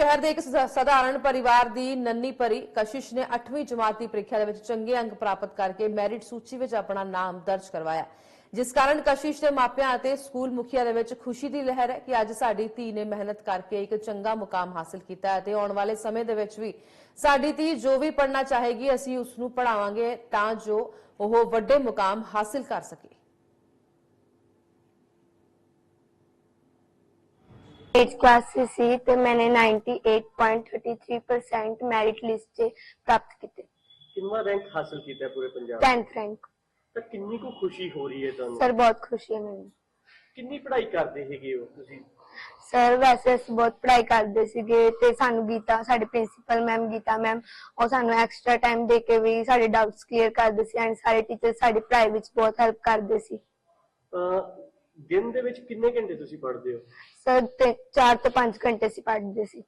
ਸ਼ਹਿਰ ਦੇ ਇੱਕ ਸਧਾਰਨ ਪਰਿਵਾਰ ਦੀ ਨੰਨੀ ਪਰੀ ਕਸ਼ਿਸ਼ ਨੇ 8ਵੀਂ ਜਮਾਤ ਦੀ ਪ੍ਰੀਖਿਆ ਦੇ ਵਿੱਚ ਚੰਗੇ ਅੰਕ ਪ੍ਰਾਪਤ ਕਰਕੇ ਮੈਰਿਟ ਸੂਚੀ ਵਿੱਚ ਆਪਣਾ ਨਾਮ ਦਰਜ ਕਰਵਾਇਆ। ਜਿਸ ਕਾਰਨ ਕਸ਼ਿਸ਼ ਦੇ ਮਾਪਿਆਂ ਅਤੇ ਸਕੂਲ ਮੁਖੀਆ ਦੇ ਵਿੱਚ ਖੁਸ਼ੀ ਦੀ ਲਹਿਰ ਹੈ ਕਿ ਅੱਜ ਸਾਡੀ ਧੀ ਨੇ ਮਿਹਨਤ ਕਰਕੇ ਇੱਕ ਚੰਗਾ ਮੁਕਾਮ ਹਾਸਲ ਕੀਤਾ ਹੈ ਤੇ ਆਉਣ ਵਾਲੇ ਸਮੇਂ ਦੇ ਵਿੱਚ ਵੀ ਸਾਡੀ ਧੀ ਜੋ ਵੀ ਪੜ੍ਹਨਾ ਚਾਹੇਗੀ, ਅਸੀਂ ਉਸ ਨੂੰ ਪੜਾਵਾਂਗੇ ਤਾਂ ਜੋ ਉਹ ਵੱਡੇ ਮੁਕਾਮ ਹਾਸਲ ਕਰ ਸਕੇ। ਏਜ ਕਲਾਸ ਸੀ ਤੇ ਮੈਨੇ 98.33% ਮੈਰਿਟ ਲਿਸਟ 'ਚ ਪ੍ਰਾਪਤ ਕੀਤੇ। ਕਿੰਨਾ ਰੈਂਕ ਹਾਸਲ ਕੀਤਾ ਹੈ ਪੂਰੇ ਪੰਜਾਬ 'ਚ? 10th ਰੈਂਕ ਤਾਂ ਕਿੰਨੀ ਕੁ ਖੁਸ਼ੀ ਹੋ ਰਹੀ ਹੈ ਤੁਹਾਨੂੰ? ਸਰ ਬਹੁਤ ਖੁਸ਼ੀ ਹੈ ਮੈਨੂੰ। ਕਿੰਨੀ ਪੜ੍ਹਾਈ ਕਰਦੇ ਹੈਗੇ ਹੋ ਤੁਸੀਂ? ਸਰ ਵੈਸੇ ਅਸੀਂ ਬਹੁਤ ਪੜ੍ਹਾਈ ਕਰਦੇ ਸੀਗੇ ਤੇ ਸਾਨੂੰ ਗੀਤਾ ਸਾਡੇ ਪ੍ਰਿੰਸੀਪਲ ਮੈਮ ਗੀਤਾ ਮੈਮ ਉਹ ਸਾਨੂੰ ਐਕਸਟਰਾ ਟਾਈਮ ਦੇ ਕੇ ਵੀ ਸਾਡੇ ਡਾਊਟਸ ਕਲੀਅਰ ਕਰਦੇ ਸੀ ਐਂਡ ਸਾਰੇ ਟੀਚਰ ਸਾਡੀ ਪੜ੍ਹਾਈ ਵਿੱਚ ਬਹੁਤ ਹੈਲਪ ਕਰਦੇ ਸੀ। ਦਿਨ ਦੇ ਵਿੱਚ ਕਿੰਨੇ ਘੰਟੇ ਤੁਸੀਂ ਪੜ੍ਹਦੇ ਹੋ? ਸਰ ਤੇ 4 ਤੋਂ 5 ਘੰਟੇ ਸੀ ਪੜ੍ਹਦੇ ਸੀ।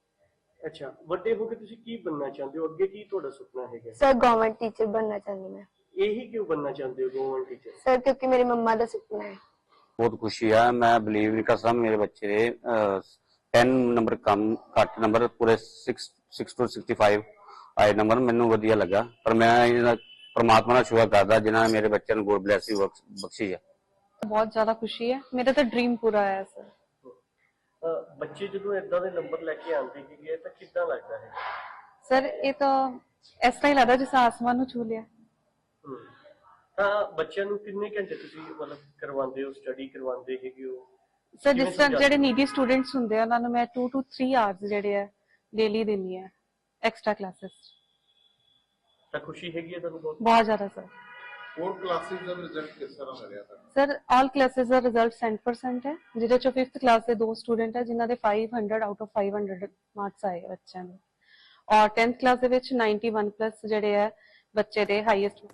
ਅੱਛਾ ਵੱਡੇ ਹੋ ਕੇ ਤੁਸੀਂ ਕੀ ਬਣਨਾ ਚਾਹੁੰਦੇ ਹੋ? ਅੱਗੇ ਕੀ ਤੁਹਾਡਾ ਸੁਪਨਾ ਹੈਗਾ? ਸਰ ਗਵਰਨਮੈਂਟ ਟੀਚਰ ਬਣਨਾ ਚਾਹੁੰਦੀ ਮੈਂ। ਇਹੀ ਕਿਉਂ ਬਣਨਾ ਚਾਹੁੰਦੇ ਹੋ ਗਵਰਨਮੈਂਟ ਟੀਚਰ ਸਰ ਕਿਉਂਕਿ ਮੇਰੀ ਮੰਮਾ ਦਾ ਸੁਪਨਾ ਹੈ। ਬਹੁਤ ਖੁਸ਼ੀ ਹੈ ਮੈਂ ਬਲੀਵ ਨਹੀਂ ਕਰ ਸਕਦਾ ਮੇਰੇ ਬੱਚੇ ਦੇ ਅਹ, 10 ਨੰਬਰ ਕਮ ਘੱਟ ਨੰਬਰ ਪੂਰੇ 6 6 ਤੋਂ 65 ਆਏ ਨੰਬਰ ਮੈਨੂੰ ਵਧੀਆ ਲੱਗਾ। ਪਰ ਮੈਂ ਇਹਦਾ ਪ੍ਰਮਾਤਮਾ ਦਾ ਸ਼ੁਕਰ ਕਰਦਾ ਜਿਨ੍ਹਾਂ ਨੇ ਮੇਰੇ ਬੱਚਿਆਂ ਨੂੰ ਗੁੱਡ ਬਲੇਸਿੰਗ ਬਖਸ਼ੀ ਹੈ ਬਹੁਤ ਜ਼ਿਆਦਾ ਖੁਸ਼ੀ ਹੈ। ਮੇਰਾ ਤਾਂ ਡ੍ਰੀਮ ਪੂਰਾ ਹੋਇਆ ਸਰ ਅਹ ਬੱਚੇ ਜਦੋਂ ਇਦਾਂ ਦੇ ਨੰਬਰ ਲੈ ਕੇ ਆਉਂਦੇ ਹੈਗੇ ਤਾਂ ਕਿੱਦਾਂ ਲੱਗਦਾ ਹੈ? ਸਰ ਇਹ ਤਾਂ ਇਸ ਤਰ੍ਹਾਂ ਹੀ ਲੱਗਦਾ ਜਿਵੇਂ ਆਸਮਾਨ ਨੂੰ ਛੂ ਲਿਆ। ਹਮ। ਤਾਂ ਬੱਚਿਆਂ ਨੂੰ ਕਿੰਨੇ ਘੰਟੇ ਤੁਸੀਂ ਮਤਲਬ ਕਰਵਾਉਂਦੇ ਹੋ ਸਟੱਡੀ ਕਰਵਾਉਂਦੇ ਹੈਗੇ ਹੋ? ਸਰ ਜਿਸ ਤਰ੍ਹਾਂ ਜਿਹੜੇ? ਨੀਡੀ ਸਟੂਡੈਂਟਸ ਹੁੰਦੇ ਆ ਉਹਨਾਂ ਨੂੰ ਮੈਂ 2 ਟੂ 3 ਆਵਰਸ ਜਿਹੜੇ ਆ ਡੇਲੀ ਦਿੰਦੀ ਆ ਐਕਸਟਰਾ ਕਲਾਸਿਸ ਤਾਂ ਖੁਸ਼ੀ ਹੈਗੀ ਹੈ ਤੁਹਾਨੂੰ ਬਹੁਤ? ਬਹੁਤ ਜ਼ਿਆਦਾ ਸਰ ਹੋਰ ਕਲਾਸਿਸ ਦਾ ਰਿਜ਼ਲਟ ਕਿਸ ਤਰ੍ਹਾਂ ਮਿਲਿਆ ਤੁਹਾਨੂੰ ਸਰ ਆਲ ਕਲਾਸਿਸ ਦਾ ਰਿਜ਼ਲਟ 100% ਹੈ, ਜਿਹਦੇ ਚੋਂ 5th ਕਲਾਸ ਦੇ ਦੋ ਸਟੂਡੈਂਟ ਹੈ, ਜਿਨ੍ਹਾਂ ਦੇ 500 ਆਊਟ ਆਫ 500 ਮਾਰਕਸ ਆਏ ਬੱਚਿਆਂ ਦੇ ਔਰ 10th ਕਲਾਸ ਦੇ ਵਿੱਚ 91 ਪਲੱਸ ਜਿਹੜੇ ਹੈ, ਬੱਚੇ ਦੇ ਹਾਈਐਸਟ